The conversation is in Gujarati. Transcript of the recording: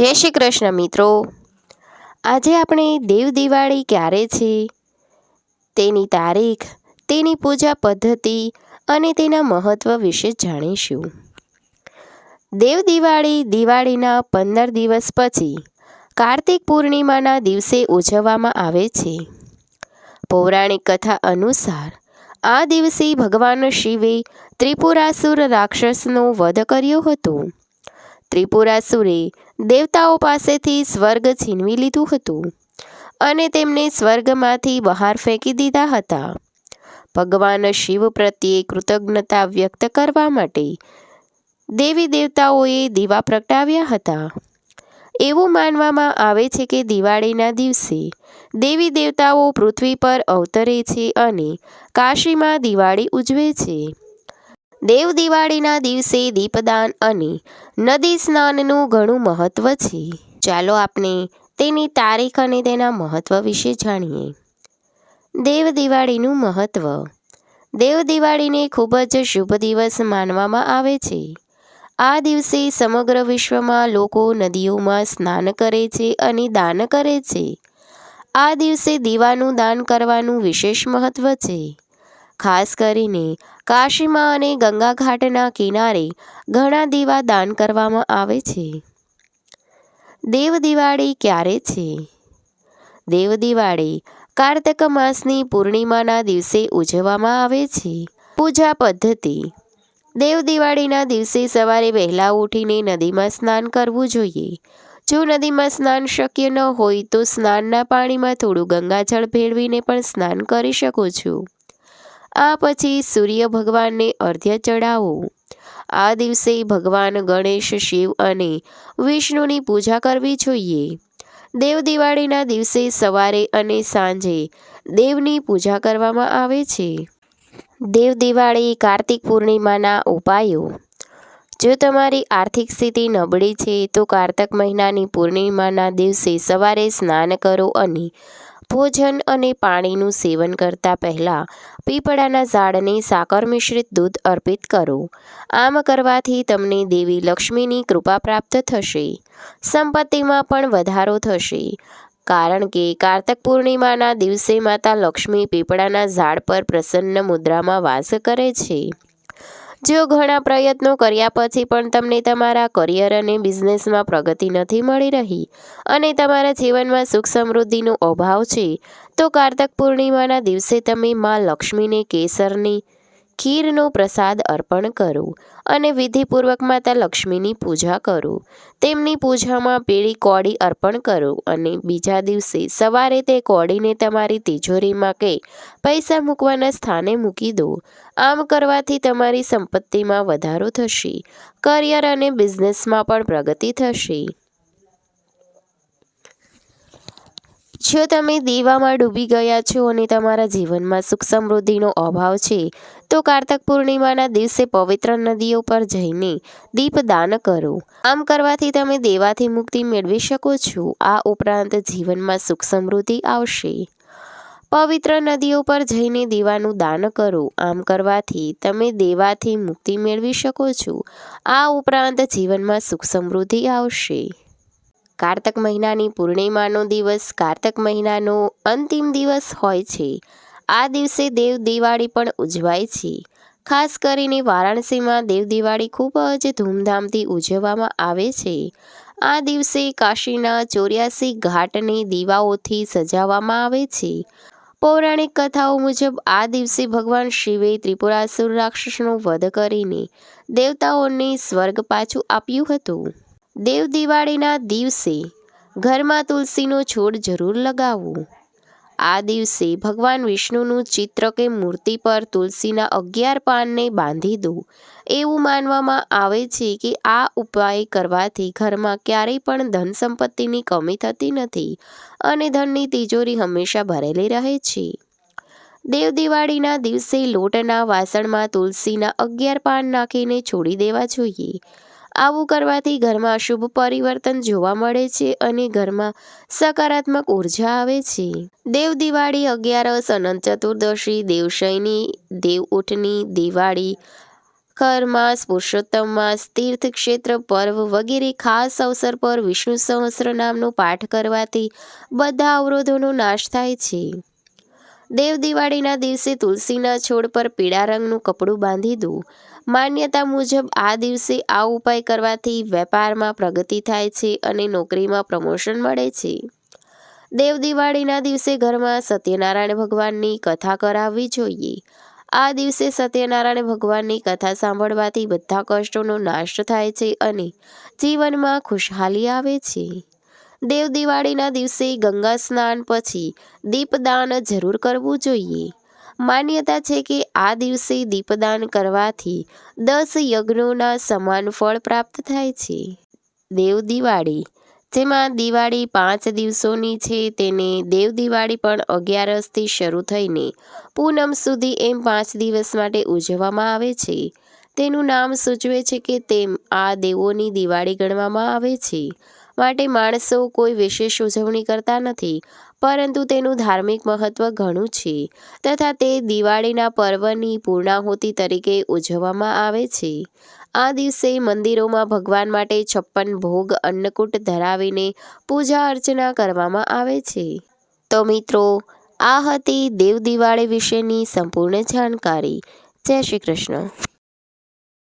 જય શ્રી કૃષ્ણ મિત્રો. આજે આપણે દેવ દિવાળી ક્યારે છે? તેની તારીખ, તેની પૂજા પદ્ધતિ અને તેના મહત્ત્વ વિશે જાણીશું. દેવ દિવાળી દિવાળીના પંદર દિવસ પછી કાર્તિક પૂર્ણિમાના દિવસે ઉજવવામાં આવે છે. પૌરાણિક કથા અનુસાર, આ દિવસે ભગવાન શિવે ત્રિપુરાસુર રાક્ષસનો વધ કર્યો હતો. ત્રિપુરાસુરે દેવતાઓ પાસેથી સ્વર્ગ છીનવી લીધું હતું અને તેમને સ્વર્ગમાંથી બહાર ફેંકી દીધા હતા. ભગવાન શિવ પ્રત્યે કૃતજ્ઞતા વ્યક્ત કરવા માટે દેવી દેવતાઓએ દીવા પ્રગટાવ્યા હતા. એવું માનવામાં આવે છે કે દિવાળીના દિવસે દેવી દેવતાઓ પૃથ્વી પર અવતરે છે અને કાશીમાં દિવાળી ઉજવે છે. દેવ દિવાળીના દિવસે દીપદાન અને નદી સ્નાનનું ઘણું મહત્ત્વ છે. ચાલો આપણે તેની તારીખ અને તેના મહત્ત્વ વિશે જાણીએ. દેવ દિવાળીનું મહત્ત્વ દેવ દિવાળીને ખૂબ જ શુભ દિવસ માનવામાં આવે છે. આ દિવસે સમગ્ર વિશ્વમાં લોકો નદીઓમાં સ્નાન કરે છે અને દાન કરે છે. આ દિવસે દીવાનું દાન કરવાનું વિશેષ મહત્ત્વ છે. ખાસ કરીને કાશીમાં અને ગંગા ઘાટના કિનારે ઘણા દીવા દાન કરવામાં આવે છે. દેવ દિવાળી ક્યારે છે? દેવ દિવાળી કાર્તક માસની પૂર્ણિમાના દિવસે ઉજવવામાં આવે છે. પૂજા પદ્ધતિ. દેવ દિવાળીના દિવસે સવારે વહેલા ઉઠીને નદીમાં સ્નાન કરવું જોઈએ. જો નદીમાં સ્નાન શક્ય ન હોય તો સ્નાનના પાણીમાં થોડું ગંગાજળ ભેળવીને પણ સ્નાન કરી શકો છો. આ પછી સૂર્ય ભગવાનને અર્ધ્ય ચડાવો. આ દિવસે ભગવાન ગણેશ, શિવ અને વિષ્ણુની પૂજા કરવી જોઈએ. દેવ દિવાળીના દિવસે સવારે અને સાંજે દેવની પૂજા કરવામાં આવે છે. દેવ દિવાળી કાર્તિક પૂર્ણિમાના ઉપાયો. જો તમારી આર્થિક સ્થિતિ નબળી છે, તો કારતક મહિનાની પૂર્ણિમાના દિવસે સવારે સ્નાન કરો અને ભોજન અને પાણીનું સેવન કરતાં પહેલાં પીપળાના ઝાડને સાકર મિશ્રિત દૂધ અર્પિત કરો. આમ કરવાથી તમને દેવી લક્ષ્મીની કૃપા પ્રાપ્ત થશે. સંપત્તિમાં પણ વધારો થશે. કારણ કે કાર્તક પૂર્ણિમાના દિવસે માતા લક્ષ્મી પીપળાના ઝાડ પર પ્રસન્ન મુદ્રામાં વાસ કરે છે. જો ઘણા પ્રયત્નો કર્યા પછી પણ તમને તમારા કરિયર અને બિઝનેસમાં પ્રગતિ નથી મળી રહી અને તમારા જીવનમાં સુખ સમૃદ્ધિનો અભાવ છે, તો કાર્તક પૂર્ણિમાના દિવસે તમે મા લક્ષ્મીને કેસરની ખીરનો પ્રસાદ અર્પણ કરું અને વિધિપૂર્વક માતા લક્ષ્મીની પૂજા કરું. તેમની પૂજામાં પીળી કોડી અર્પણ કરું અને બીજા દિવસે સવારે તે કોડીને તમારી તિજોરીમાં કે પૈસા મૂકવાના સ્થાને મૂકી દો. આમ કરવાથી તમારી સંપત્તિમાં વધારો થશે, કરિયર અને બિઝનેસમાં પણ પ્રગતિ થશે. જો તમે દેવામાં ડૂબી ગયા છો અને તમારા જીવનમાં સુખ સમૃદ્ધિનો અભાવ છે, તો કાર્તક પૂર્ણિમાના દિવસે પવિત્ર નદીઓ પર જઈને દીપદાન કરો. આમ કરવાથી તમે દેવાથી મુક્તિ મેળવી શકો છો. આ ઉપરાંત જીવનમાં સુખ સમૃદ્ધિ આવશે. પવિત્ર નદીઓ પર જઈને દેવાનું દાન કરો. આમ કરવાથી તમે દેવાથી મુક્તિ મેળવી શકો છો. આ ઉપરાંત જીવનમાં સુખ સમૃદ્ધિ આવશે. કારતક મહિનાની પૂર્ણિમાનો દિવસ, કારતક મહિનાનો અંતિમ દિવસ હોય છે. આ દિવસે દેવ દિવાળી પણ ઉજવાય છે. ખાસ કરીને વારાણસીમાં દેવ દિવાળી ખૂબ જ ધૂમધામથી ઉજવવામાં આવે છે. આ દિવસે કાશીના ચોર્યાસી ઘાટને દીવાઓથી સજાવવામાં આવે છે. પૌરાણિક કથાઓ મુજબ આ દિવસે ભગવાન શિવે ત્રિપુરાસુર રાક્ષસનો વધ કરીને દેવતાઓને સ્વર્ગ પાછું આપ્યું હતું. દેવ દિવાળીના દિવસે ઘરમાં તુલસીનો છોડ જરૂર લગાવવો. આ દિવસે ભગવાન વિષ્ણુનું ચિત્ર કે મૂર્તિ પર તુલસીના અગિયાર પાનને બાંધી દો. એવું માનવામાં આવે છે કે આ ઉપાય કરવાથી ઘરમાં ક્યારેય પણ ધન સંપત્તિની કમી થતી નથી અને ધનની તિજોરી હંમેશા ભરેલી રહે છે. દેવ દિવાળીના દિવસે લોટના વાસણમાં તુલસીના અગિયાર પાન નાખીને છોડી દેવા જોઈએ. આવું કરવાથી ઘરમાં શુભ પરિવર્તન જોવા મળે છે અને ઘરમાં સકારાત્મક ઊર્જા આવે છે. દેવ દિવાળી અગિયારસ અનંત ચતુર્દશી દેવશયની દેવ ઉઠની, દિવાળી, ખર માસ, પુરુષોત્તમ માસ તીર્થક્ષેત્ર પર્વ વગેરે ખાસ અવસર પર વિષ્ણુ સહસ્ર નામનો પાઠ કરવાથી બધા અવરોધોનો નાશ થાય છે. દેવ દિવાળીના દિવસે તુલસીના છોડ પર પીળા રંગનું કપડું બાંધી દો. માન્યતા મુજબ આ દિવસે આ ઉપાય કરવાથી વેપારમાં પ્રગતિ થાય છે અને નોકરીમાં પ્રમોશન મળે છે. દેવ દિવાળીના દિવસે ઘરમાં સત્યનારાયણ ભગવાનની કથા કરાવવી જોઈએ. આ દિવસે સત્યનારાયણ ભગવાનની કથા સાંભળવાથી બધા કષ્ટોનો નાશ થાય છે અને જીવનમાં ખુશહાલી આવે છે. દેવ દિવાળીના દિવસે ગંગા સ્નાન પછી દીપદાન જરૂર કરવું જોઈએ. માન્યતા છે કે આ દિવસે દીપદાન કરવાથી દસ યજ્ઞોના સમાન ફળ પ્રાપ્ત થાય છે. દેવ દિવાળી, જેમાં દિવાળી પાંચ દિવસોની છે તેને દેવ દિવાળી પણ અગિયારસથી શરૂ થઈને પૂનમ સુધી એમ પાંચ દિવસ માટે ઉજવવામાં આવે છે. તેનું નામ સૂચવે છે કે તેમ આ દેવોની દિવાળી ગણવામાં આવે છે. માટે માણસો કોઈ વિશેષ ઉજવણી કરતા નથી, પરંતુ તેનું ધાર્મિક મહત્વ ઘણું છે, તથા તે દિવાળીના પર્વની પૂર્ણાહુતિ તરીકે ઉજવવામાં આવે છે. આ દિવસે મંદિરોમાં ભગવાન માટે છપ્પન ભોગ અન્નકૂટ ધરાવીને પૂજા અર્ચના કરવામાં આવે છે. તો મિત્રો, આ હતી દેવ દિવાળી વિશેની સંપૂર્ણ જાણકારી. જય શ્રી કૃષ્ણ.